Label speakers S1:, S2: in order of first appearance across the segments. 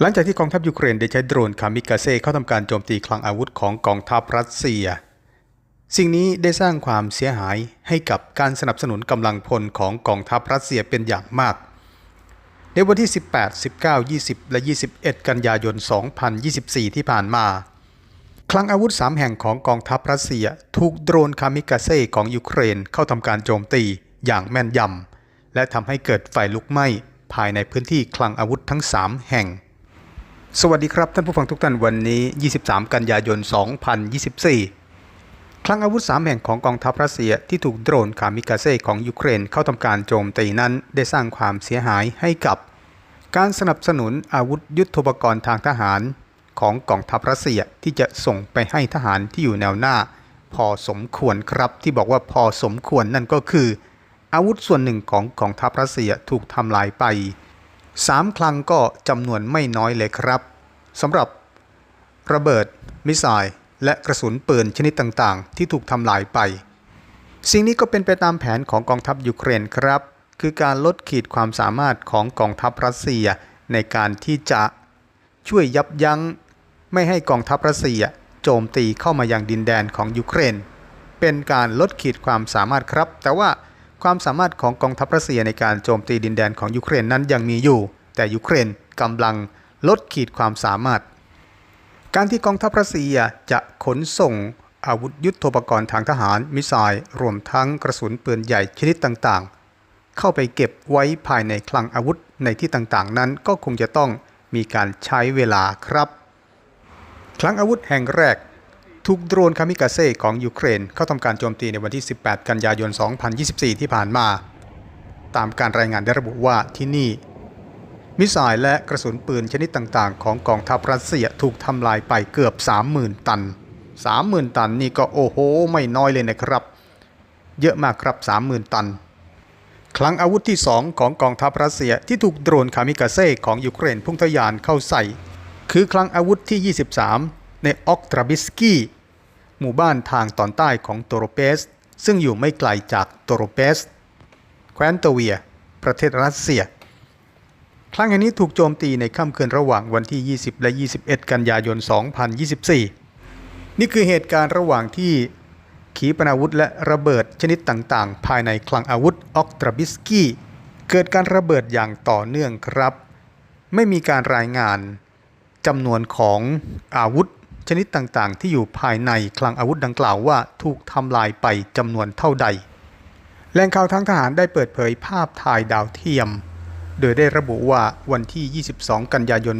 S1: หลังจากที่กองทัพยูเครนได้ใช้โดรนคามิกาเซ่เข้าทำการโจมตีคลังอาวุธของกองทัพรัสเซีย สิ่งนี้ได้สร้างความเสียหายให้กับการสนับสนุนกำลังพลของกองทัพรัสเซียเป็นอย่างมาก ในวันที่ 18 19 20 และ 21 กันยายน 2024 ที่ผ่านมา คลังอาวุธ 3 แห่งของกองทัพรัสเซียถูกโดรนคามิกาเซ่ของยูเครนเข้าทำการโจมตีอย่างแม่นยำและทำให้เกิดไฟลุกไหม้ภายในพื้นที่คลังอาวุธทั้ง 3 แห่ง สวัสดีครับท่านผู้ฟังทุกท่านวันนี้ 23 กันยายน 2024 คลังอาวุธ 3 แห่งของกองทัพรัสเซียที่ถูกโดรนคามิกาเซ่ของยูเครนเข้าทำการโจมตีนั้น ได้สร้างความเสียหายให้กับ การสนับสนุนอาวุธยุทโธปกรณ์ทางทหารของกองทัพรัสเซียที่จะส่งไปให้ทหารที่อยู่แนวหน้า พอสมควรครับที่บอกว่าพอสมควรนั่นก็คือ อาวุธส่วนหนึ่งของกองทัพรัสเซียถูกทำลายไปสามคลังก็จำนวนไม่น้อยเลยครับ สำหรับระเบิด มิสไซล์และกระสุนปืนชนิดต่างๆ ที่ถูกทำลายไป สิ่งนี้ก็เป็นไปตามแผนของกองทัพยูเครนครับ คือการลดขีดความสามารถของกองทัพรัสเซียในการที่จะช่วยยับยั้ง ไม่ให้กองทัพรัสเซียโจมตีเข้ามายังดินแดนของยูเครน เป็นการลดขีดความสามารถครับ แต่ว่าความสามารถของกองทัพรัสเซียในการโจมตีดินแดนของยูเครนนั้นยังมีอยู่ แต่ยูเครนกำลัง ลดขีดความสามารถ การที่กองทัพรัสเซียจะขนส่งอาวุธยุทโธปกรณ์ทางทหาร มิสไซล์รวมทั้งกระสุนปืนใหญ่ชนิดต่างๆ เข้าไปเก็บไว้ภายในคลังอาวุธในที่ต่างๆ นั้นก็คงจะต้องมีการใช้เวลาครับ คลังอาวุธแห่งแรกถูกโดรนคามิกาเซ่ของยูเครน เข้าทำการโจมตีในวันที่ 18 กันยายน 2024 ที่ผ่านมา ตามการรายงานได้ระบุว่าที่นี่ มิสไซล์และกระสุนปืนชนิดต่างๆ ของกองทัพรัสเซียถูกทำลายไปเกือบ 30,000 ตัน 30,000 ตันนี่ก็โอ้โห ไม่น้อยเลยนะครับ เยอะมากครับ 30,000 ตัน คลังอาวุธที่ 2 ของกองทัพรัสเซียที่ถูกโดรนคามิกาเซ่ของยูเครนพุ่งทะยานเข้าใส่ คือคลังอาวุธที่ 23 ในออกตราบิสกี้หมู่บ้านทางตอนใต้ของโตโรเปส ซึ่งอยู่ไม่ไกลจากโตโรเปส แคว้นตเวีย ประเทศรัสเซีย ครั้งแห่งนี้ถูกโจมตีในค่ำคืนระหว่างวันที่ 20 และ 21 กันยายน 2024 นี่คือเหตุการณ์ระหว่างที่ขีปนาวุธและระเบิดชนิดต่างๆ ภายในคลังอาวุธออกตราบิสกี้เกิดการระเบิดอย่างต่อเนื่องครับ ไม่มีการรายงานจำนวนของอาวุธชนิดต่างๆ ที่อยู่ภายในคลังอาวุธดังกล่าวว่าถูกทำลายไปจำนวนเท่าใดแหล่งข่าวทางทหารได้เปิดเผยภาพถ่ายดาวเทียม โดยได้ระบุว่าวันที่ 22 กันยายน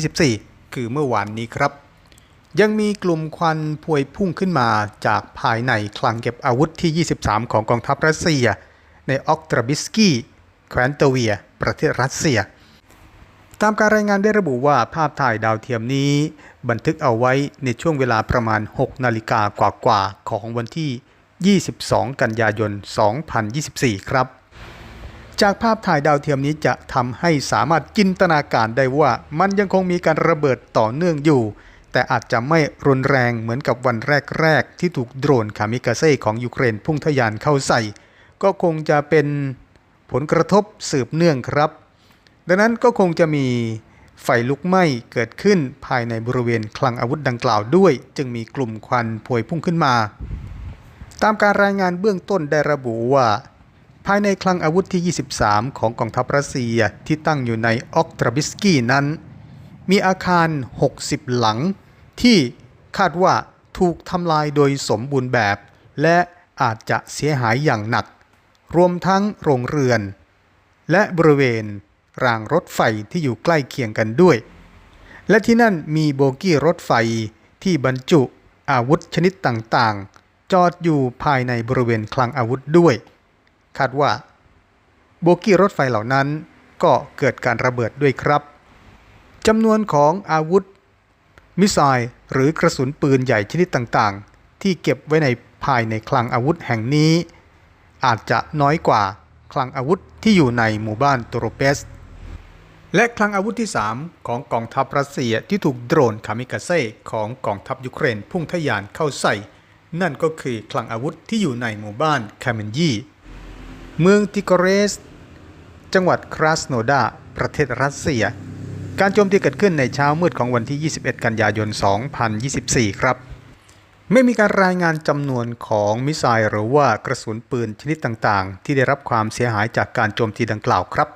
S1: 2024 คือเมื่อวานนี้ครับ ยังมีกลุ่มควันพวยพุ่งขึ้นมาจากภายในคลังเก็บอาวุธที่ 23 ของกองทัพรัสเซีย ในออกตราบิสกี้แคว้นตเวีย ประเทศรัสเซีย ตามการรายงานได้ระบุว่าภาพถ่ายดาวเทียมนี้ บันทึกเอาไว้ในช่วงเวลาประมาณ 6 นาฬิกากว่าๆของวันที่ 22 กันยายน 2024 ครับ จากภาพถ่ายดาวเทียมนี้จะทำให้สามารถจินตนาการได้ว่ามันยังคงมีการระเบิดต่อเนื่องอยู่ แต่อาจจะไม่รุนแรงเหมือนกับวันแรก ๆ ที่ถูกโดรนคามิกาเซ่ของยูเครนพุ่งทะยานเข้าใส่ ก็คงจะเป็นผลกระทบสืบเนื่องครับ ดังนั้นก็คงจะมีไฟลุกไหม้เกิดขึ้นภายในบริเวณคลังอาวุธดังกล่าวด้วย จึงมีกลุ่มควันพวยพุ่งขึ้นมา ตามการรายงานเบื้องต้นได้ระบุว่า ภายในคลังอาวุธที่ 23 ของกองทัพรัสเซียที่ตั้งอยู่ในออกตราบิสกี้นั้น มีอาคาร 60 หลัง ที่คาดว่าถูกทำลายโดยสมบูรณ์แบบ และอาจจะเสียหายอย่างหนัก รวมทั้งโรงเรือน และบริเวณรางรถไฟที่อยู่ใกล้เคียงกันด้วย และที่นั่นมีโบกี้รถไฟที่บรรจุอาวุธชนิดต่างๆ จอดอยู่ภายในบริเวณคลังอาวุธด้วย คาดว่า โบกี้รถไฟเหล่านั้นก็เกิดการระเบิดด้วยครับจำนวนของอาวุธ มิสไซล์หรือกระสุนปืนใหญ่ชนิดต่างๆ ที่เก็บไว้ในภายในคลังอาวุธแห่งนี้ อาจจะน้อยกว่าคลังอาวุธที่อยู่ในหมู่บ้านตโรเปส และคลังอาวุธที่ 3 ของกองทัพรัสเซียที่ถูกโดรนคามิกาเซ่ของกองทัพยูเครนพุ่งทะยานเข้าใส่ นั่นก็คือคลังอาวุธที่อยู่ในหมู่บ้านแคาเมนยี เมืองติโกเรส จังหวัดคราสโนดา ประเทศรัสเซีย การโจมตีเกิดขึ้นในเช้ามืดของวันที่ 21 กันยายน 2024 ครับ ไม่มีการรายงานจำนวนของมิสไซล์หรือว่ากระสุนปืนชนิดต่างๆ ที่ได้รับความเสียหายจากการโจมตีดังกล่าวครับ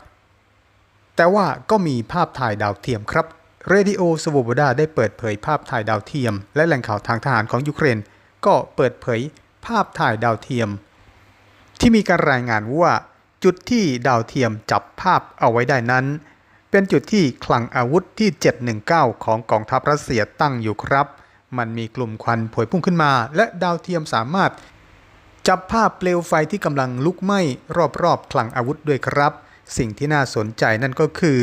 S1: แต่ว่าก็มีภาพถ่ายดาวเทียมครับเรดิโอสโวบดาได้เปิดเผยภาพถ่ายดาวเทียม และแหล่งข่าวทางทหารของยูเครน ก็เปิดเผยภาพถ่ายดาวเทียม ที่มีการรายงานว่าจุดที่ดาวเทียมจับภาพเอาไว้ได้นั้น เป็นจุดที่คลังอาวุธที่ 719 ของกองทัพรัสเซียตั้งอยู่ครับ มันมีกลุ่มควันพวยพุ่งขึ้นมา และดาวเทียมสามารถ จับภาพเปลวไฟที่กำลังลุกไหม้รอบๆคลังอาวุธด้วยครับ สิ่งที่น่าสนใจนั่นก็คือ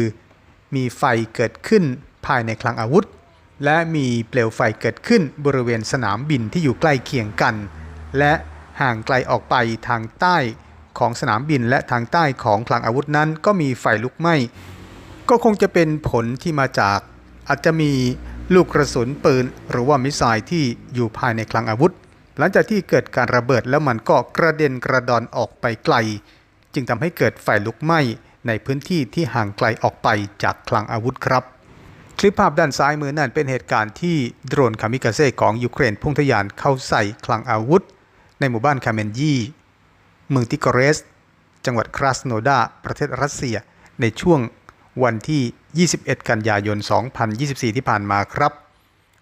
S1: มีไฟเกิดขึ้นภายในคลังอาวุธ และมีเปลวไฟเกิดขึ้นบริเวณสนามบินที่อยู่ใกล้เคียงกัน และ ห่างไกลออกไปทางใต้ของสนามบินและทางใต้ของคลังอาวุธนั้นก็มีไฟลุกไหม้ ก็คงจะเป็นผลที่มาจากอาจจะมีลูกกระสุนปืนหรือว่ามิสไซล์ที่อยู่ภายในคลังอาวุธ หลังจากที่เกิดการระเบิดแล้วมันก็กระเด็นกระดอนออกไปไกล จึงทำให้เกิดไฟลุกไหม้ในพื้นที่ที่ห่างไกลออกไปจากคลังอาวุธครับ คลิปภาพด้านซ้ายมือนั่นเป็นเหตุการณ์ที่โดรนคามิกาเซ่ของยูเครนพุ่งทะยานเข้าใส่คลังอาวุธ ในหมู่บ้านคาเมนยีเมืองติกเรส จังหวัดคราสโนดา ประเทศรัสเซีย ในช่วงวันที่ 21 กันยายน 2024 ที่ผ่านมาครับ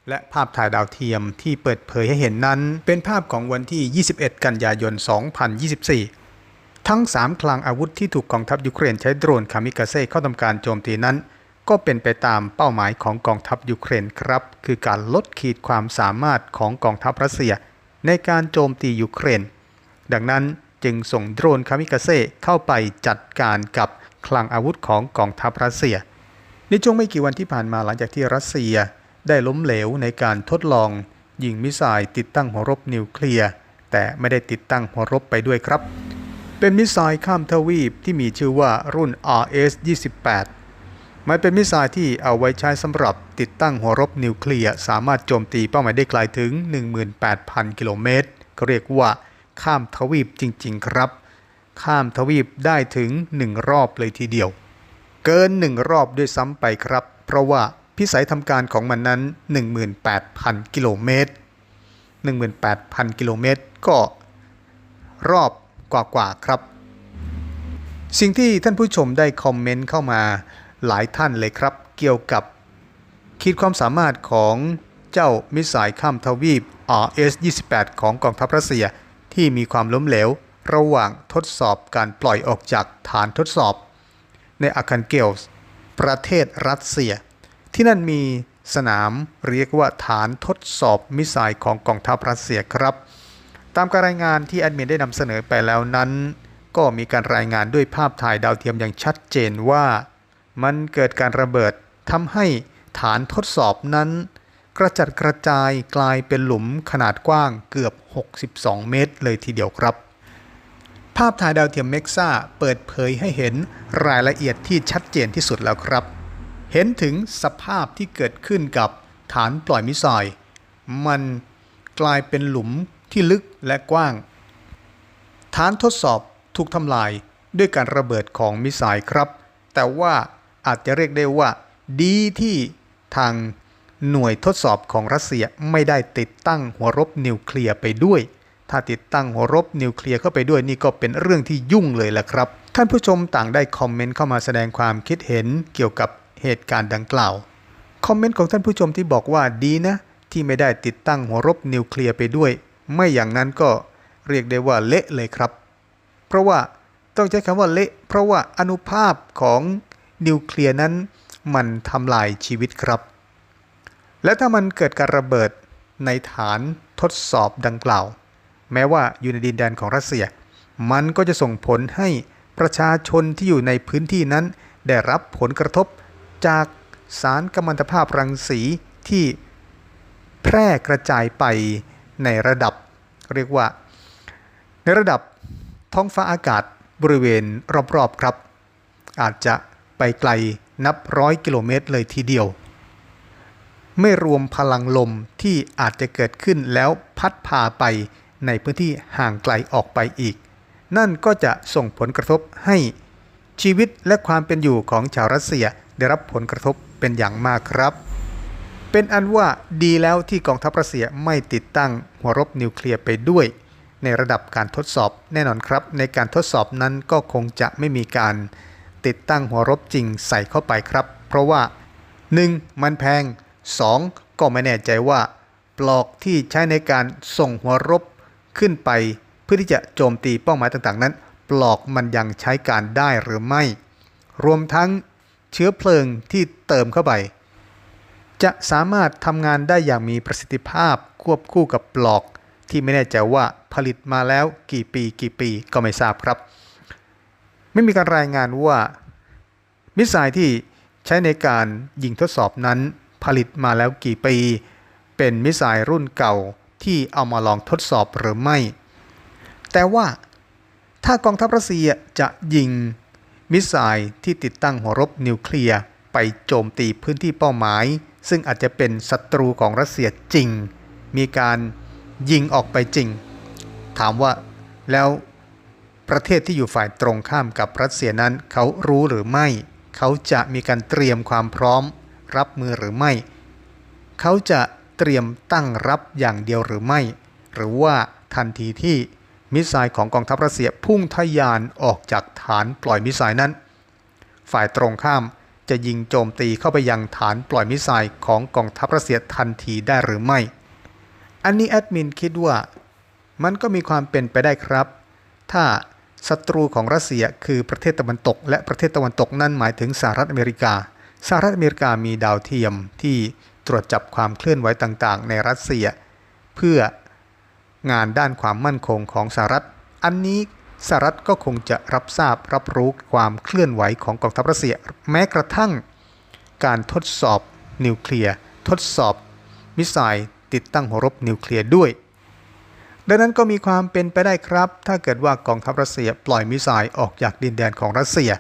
S1: และภาพถ่ายดาวเทียมที่เปิดเผยให้เห็นนั้น เป็นภาพของวันที่ 21 กันยายน 2024 ทั้ง 3 คลังอาวุธที่ถูกกองทัพยูเครนใช้โดรนคามิกาเซ่เข้าทำการโจมตีนั้น ก็เป็นไปตามเป้าหมายของกองทัพยูเครนครับ คือการลดขีดความสามารถของกองทัพรัสเซีย ในการโจมตียูเครน ดังนั้นจึงส่งโดรนคามิกาเซ่เข้าไปจัดการกับคลังอาวุธของกองทัพรัสเซีย ในช่วงไม่กี่วันที่ผ่านมาหลังจากที่รัสเซียได้ล้มเหลวในการทดลอง ยิงมิสไซล์ติดตั้งหัวรบนิวเคลียร์แต่ไม่ได้ติดตั้งหัวรบไปด้วยครับ เป็นมิสไซล์ข้ามทวีปที่มีชื่อว่ารุ่น RS-28 มันเป็นมิสไซล์ที่เอาไว้ใช้สำหรับติดตั้งหัวรบนิวเคลียร์สามารถโจมตีเป้าหมายได้ไกลถึง 18,000 กิโลเมตรก็เรียกว่าข้ามทวีปจริง ๆ ครับ ข้ามทวีปได้ถึง 1 รอบเลยทีเดียว เกิน 1 รอบด้วยซ้ำไปครับ เพราะว่าพิสัยทำการของมันนั้น 18,000 กิโลเมตร 18,000 กิโลเมตร ก็รอบกว่าๆครับ สิ่งที่ท่านผู้ชมได้คอมเมนต์เข้ามา หลายท่านเลยครับ เกี่ยวกับขีดความสามารถของเจ้ามิสไซล์ข้ามทวีป RS-28 ของกองทัพรัสเซียที่มีความล้มเหลว ระหว่างทดสอบการปล่อยออกจากฐานทดสอบ ในอาคันเกลส์ประเทศรัสเซีย ที่นั่นมีสนามเรียกว่าฐานทดสอบมิสไซล์ของกองทัพรัสเซียครับ ตามการรายงานที่แอดมินได้นำเสนอไปแล้วนั้น ก็มีการรายงานด้วยภาพถ่ายดาวเทียมอย่างชัดเจนว่า มันเกิดการระเบิดทำให้ฐานทดสอบนั้น กระจัดกระจายกลายเป็นหลุมขนาดกว้างเกือบ 62 เมตรเลยทีเดียวครับ ภาพถ่ายดาวเทียมเม็กซ่าเปิดเผยให้เห็นรายละเอียดที่ชัดเจนที่สุดแล้วครับ เห็นถึงสภาพที่เกิดขึ้นกับฐานปล่อยมิสไซล์มันกลายเป็นหลุมที่ลึกและกว้าง ฐานทดสอบถูกทำลายด้วยการระเบิดของมิสไซล์ครับ แต่ว่า อาจจะเรียกได้ว่า ดีที่ทางหน่วยทดสอบของรัสเซียไม่ได้ติดตั้งหัวรบนิวเคลียร์ไปด้วย ถ้าติดตั้งหัวรบนิวเคลียร์เข้าไปด้วยนี่ก็เป็นเรื่องที่ยุ่งเลยละครับ ท่านผู้ชมต่างได้คอมเมนต์เข้ามาแสดงความคิดเห็นเกี่ยวกับเหตุการณ์ดังกล่าว คอมเมนต์ของท่านผู้ชมที่บอกว่าดีนะ ที่ไม่ได้ติดตั้งหัวรบนิวเคลียร์ไปด้วย ไม่อย่างนั้นก็เรียกได้ว่าเละเลยครับ เพราะว่าต้องใช้คำว่าเละ เพราะว่าอนุภาพของ นิวเคลียร์นั้นมันทำลายชีวิตครับ และถ้ามันเกิดการระเบิดในฐานทดสอบดังกล่าว แม้ว่าอยู่ในดินแดนของรัสเซีย มันก็จะส่งผลให้ประชาชนที่อยู่ในพื้นที่นั้น ได้รับผลกระทบจากสารกัมมันตภาพรังสีที่แพร่กระจายไปในระดับ เรียกว่า ในระดับท้องฟ้าอากาศบริเวณรอบๆครับ อาจจะ ไปไกลนับร้อยกิโลเมตรเลยทีเดียว ไม่รวมพลังลมที่อาจจะเกิดขึ้นแล้วพัดพาไปในพื้นที่ห่างไกลออกไปอีก นั่นก็จะส่งผลกระทบให้ชีวิตและความเป็นอยู่ของชาวรัสเซียได้รับผลกระทบเป็นอย่างมากครับ เป็นอันว่าดีแล้วที่กองทัพรัสเซียไม่ติดตั้งหัวรบนิวเคลียร์ไปด้วย ในระดับการทดสอบแน่นอนครับ ในการทดสอบนั้นก็คงจะไม่มีการ ติดตั้งหัวรบจริงใส่เข้าไปครับ เพราะว่า 1. มันแพง 2. ก็ไม่แน่ใจว่า ปลอกที่ใช้ในการส่งหัวรบขึ้นไป เพื่อที่จะโจมตีเป้าหมายต่างๆ นั้น ปลอกมันยังใช้การได้หรือไม่ รวมทั้งเชื้อเพลิงที่เติมเข้าไป จะสามารถทำงานได้อย่างมีประสิทธิภาพควบคู่กับปลอกที่ไม่แน่ใจว่าผลิตมาแล้วกี่ปีกี่ปีก็ไม่ทราบครับ ไม่มีการรายงานว่า มิสไซล์ที่ใช้ในการยิงทดสอบนั้นผลิตมาแล้วกี่ปี เป็นมิสไซล์รุ่นเก่าที่เอามาลองทดสอบหรือไม่ แต่ว่าถ้ากองทัพรัสเซียจะยิงมิสไซล์ที่ติดตั้งหัวรบนิวเคลียร์ไปโจมตีพื้นที่เป้าหมาย ซึ่งอาจจะเป็นศัตรูของรัสเซียจริง มีการยิงออกไปจริง ถามว่าแล้ว ประเทศที่อยู่ฝ่ายตรงข้ามกับรัสเซียนั้น เขารู้หรือไม่ เขาจะมีการเตรียมความพร้อม รับมือหรือไม่ เขาจะเตรียมตั้งรับอย่างเดียวหรือไม่ หรือว่าทันทีที่มิสไซล์ของกองทัพรัสเซียพุ่งทะยานออกจากฐานปล่อยมิสไซล์นั้น ฝ่ายตรงข้ามจะยิงโจมตีเข้าไปยังฐานปล่อยมิสไซล์ของกองทัพรัสเซียทันทีได้หรือไม่ อันนี้แอดมินคิดว่า มันก็มีความเป็นไปได้ครับ ถ้า ศัตรูของรัสเซียคือประเทศตะวันตก และประเทศตะวันตกนั่นหมายถึงสหรัฐอเมริกา สหรัฐอเมริกามีดาวเทียมที่ตรวจจับความเคลื่อนไหวต่างๆ ในรัสเซีย เพื่องานด้านความมั่นคงของสหรัฐ อันนี้สหรัฐก็คงจะรับทราบรับรู้ความเคลื่อนไหวของกองทัพรัสเซีย แม้กระทั่งการทดสอบนิวเคลียร์ทดสอบมิสไซล์ติดตั้งหัวรบนิวเคลียร์ด้วย ดังนั้นก็มีความเป็นไปได้ครับ ถ้าเกิดว่ากองทัพรัสเซียปล่อยมิสไซล์ออกจากดินแดนของรัสเซีย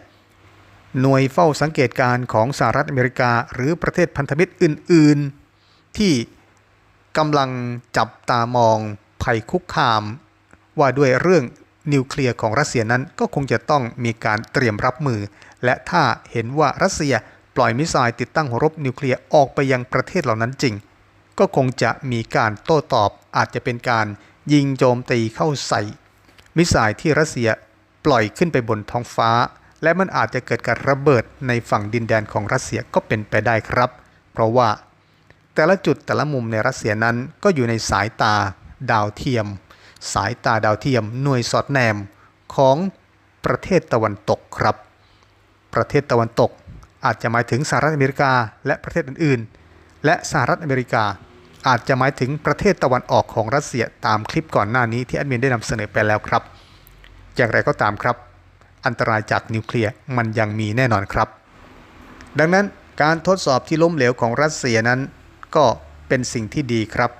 S1: หน่วยเฝ้าสังเกตการณ์ของสหรัฐอเมริกาหรือประเทศพันธมิตรอื่น ๆ ที่กำลังจับตามองภัยคุกคาม ว่าด้วยเรื่องนิวเคลียร์ของรัสเซียนั้นก็คงจะต้องมีการเตรียมรับมือ และถ้าเห็นว่ารัสเซียปล่อยมิสไซล์ติดตั้งหัวรบนิวเคลียร์ออกไปยังประเทศเหล่านั้นจริง ก็คงจะมีการโต้ตอบอาจจะเป็นการ ยิงโจมตีเข้าใส่ มิสไซล์ที่รัสเซียปล่อยขึ้นไปบนท้องฟ้า และมันอาจจะเกิดการระเบิดในฝั่งดินแดนของรัสเซียก็เป็นไปได้ครับ เพราะว่า แต่ละจุดแต่ละมุมในรัสเซียนั้นก็อยู่ในสายตาดาวเทียม สายตาดาวเทียมหน่วยสอดแนมของประเทศตะวันตกครับ ประเทศตะวันตกอาจจะหมายถึงสหรัฐอเมริกาและประเทศอื่น ๆ และสหรัฐอเมริกา อาจจะหมายถึงประเทศตะวันออกของรัสเซียตามคลิปก่อนหน้านี้ที่แอดมินได้นำเสนอไปแล้วครับ อย่างไรก็ตามครับ อันตรายจากนิวเคลียร์มันยังมีแน่นอนครับ ดังนั้นการทดสอบที่ล้มเหลวของรัสเซียนั้น ก็เป็นสิ่งที่ดีครับ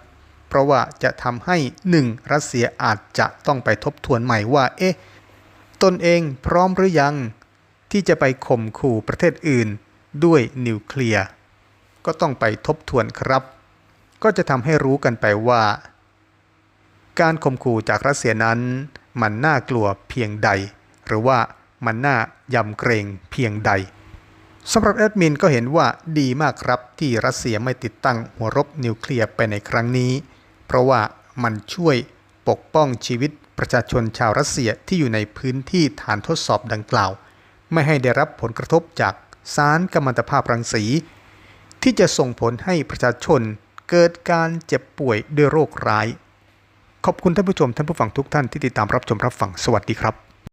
S1: เพราะว่าจะทำให้ 1. รัสเซียอาจจะต้องไปทบทวนใหม่ว่า เอ๊ะ ตนเองพร้อมหรือยัง ที่จะไปข่มขู่ประเทศอื่น ด้วยนิวเคลียร์ก็ต้องไปทบทวนครับ ก็จะทำให้รู้กันไปว่า การข่มขู่จากรัสเซียนั้น มันน่ากลัวเพียงใด หรือว่ามันน่ายำเกรงเพียงใดสำหรับแอดมินก็เห็นว่าดีมากครับที่รัสเซียไม่ติดตั้งหัวรบนิวเคลียร์ไปในครั้งนี้ เพราะว่ามันช่วยปกป้องชีวิตประชาชนชาวรัสเซียที่อยู่ในพื้นที่ฐานทดสอบดังกล่าว ไม่ให้ได้รับผลกระทบจากสารกัมมันตภาพรังสี ที่จะส่งผลให้ประชาชน เกิดการเจ็บป่วยด้วยโรคร้าย ขอบคุณท่านผู้ชมท่านผู้ฟังทุกท่านที่ติดตามรับชมรับฟังสวัสดีครับ